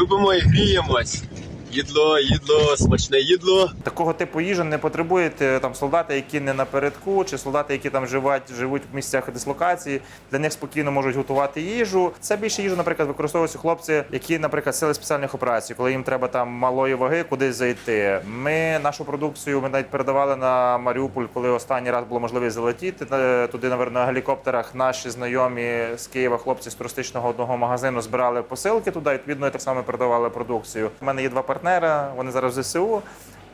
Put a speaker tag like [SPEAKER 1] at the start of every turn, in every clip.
[SPEAKER 1] Любимо і гріємось. Їдло, їдло, смачне їдло.
[SPEAKER 2] Такого типу їжі не потребують там солдати, які не напередку, чи солдати, які там живуть, живуть в місцях дислокації. Для них спокійно можуть готувати їжу. Це більше їжу, наприклад, використовуються хлопці, які, наприклад, сили спеціальних операцій, коли їм треба там малої ваги кудись зайти. Ми нашу продукцію ми навіть передавали на Маріуполь, коли останній раз було можливість залетіти Е, туди, наверно, на гелікоптерах. Наші знайомі з Києва, хлопці з туристичного одного магазину збирали посилки туди. Відповідно, так само передавали продукцію. У мене є два партнера. Вони зараз в ЗСУ.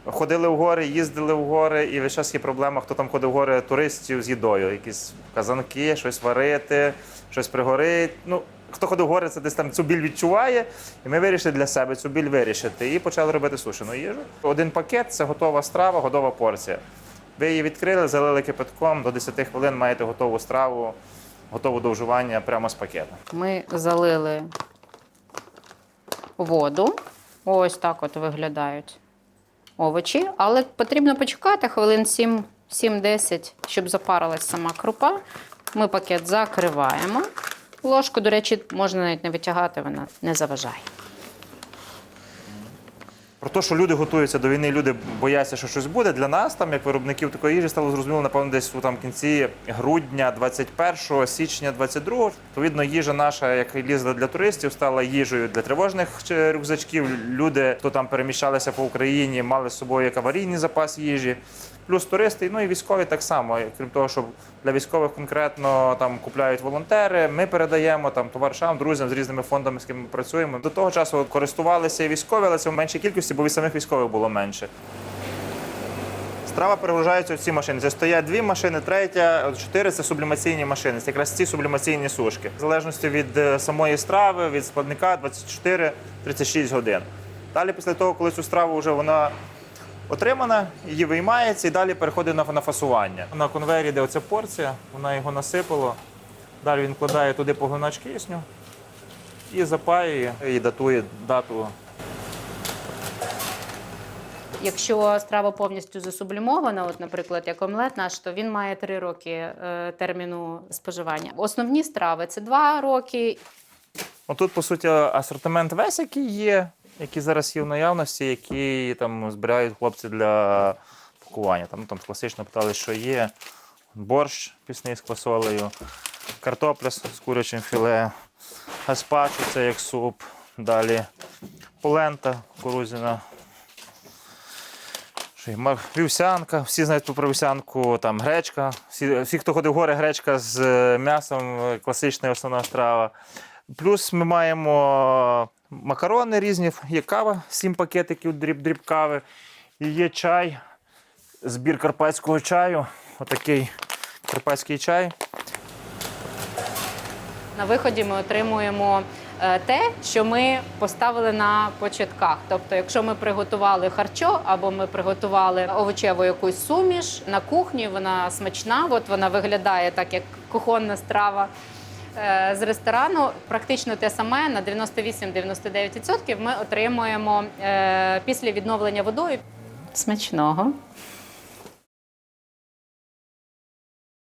[SPEAKER 2] Ходили в гори, їздили в гори, і весь час є проблема, хто там ходив в гори туристів з їдою. Якісь казанки, щось варити, щось пригорить. Ну, хто ходив в гори, це десь там цю біль відчуває. І ми вирішили для себе цю біль вирішити. І почали робити сушену їжу. Один пакет це готова страва, готова порція. Ви її відкрили, залили кипятком, до 10 хвилин маєте готову страву, готову до вживання прямо з пакета.
[SPEAKER 3] Ми залили воду. Ось так от виглядають овочі. Але потрібно почекати хвилин 7 7-10, щоб запарилась сама крупа. Ми пакет закриваємо. Ложку, до речі, можна навіть не витягати, вона не заважає.
[SPEAKER 2] Про те, що люди готуються до війни, люди бояться, що щось буде. Для нас, там, як виробників такої їжі, стало зрозуміло, напевно, десь у там кінці грудня 21 січня 22 Відповідно, їжа наша, як лізла для туристів, стала їжею для тривожних рюкзачків. Люди, хто там переміщалися по Україні, мали з собою як аварійний запас їжі. Плюс туристи, ну і військові так само. Крім того, що для військових конкретно там купляють волонтери. Ми передаємо там товаришам, друзям з різними фондами, з ким ми працюємо. До того часу користувалися і військові, але це в меншій кількості, бо і самих військових було менше. Страва перегружається в ці машини. Це стоять дві машини, третя, чотири це сублімаційні машини. Це якраз ці сублімаційні сушки. В залежності від е, самої страви, від складника 24-36 годин. Далі, після того, коли цю страву вже вона отримана, її виймається і далі переходить на, фасування. На конвейері, де оця порція, вона його насипала. Далі він вкладає туди поглинач кисню і запаює і датує дату
[SPEAKER 3] Якщо страва повністю засублімована, от, наприклад, як омлет наш, то він має 3 роки е, терміну споживання. Основні страви це 2 роки.
[SPEAKER 2] Ну, тут, по суті, асортимент весь, який є, який зараз є в наявності, які там збирають хлопці для пакування. Там, там класично питали, що є. Борщ пісний з квасолею, картопля з курячим філе, гаспачо це як суп, далі полента кукурудзяна. Вівсянка, всі знають про вівсянку, там гречка. Всі, всі, хто ходив в гори, гречка з е, м'ясом, е, класична основна страва. Плюс ми маємо макарони різні, є кава, сім пакетиків дріб, дріб кави. І є чай, збір карпатського чаю. Отакий карпатський чай.
[SPEAKER 3] На виході ми отримуємо е, те, що ми поставили на початках. Тобто, якщо ми приготували харчо або ми приготували овочеву якусь суміш на кухні, вона смачна, от вона виглядає так, як кухонна страва. е, З ресторану практично те саме на 98-99% ми отримуємо е, після відновлення водою. Смачного.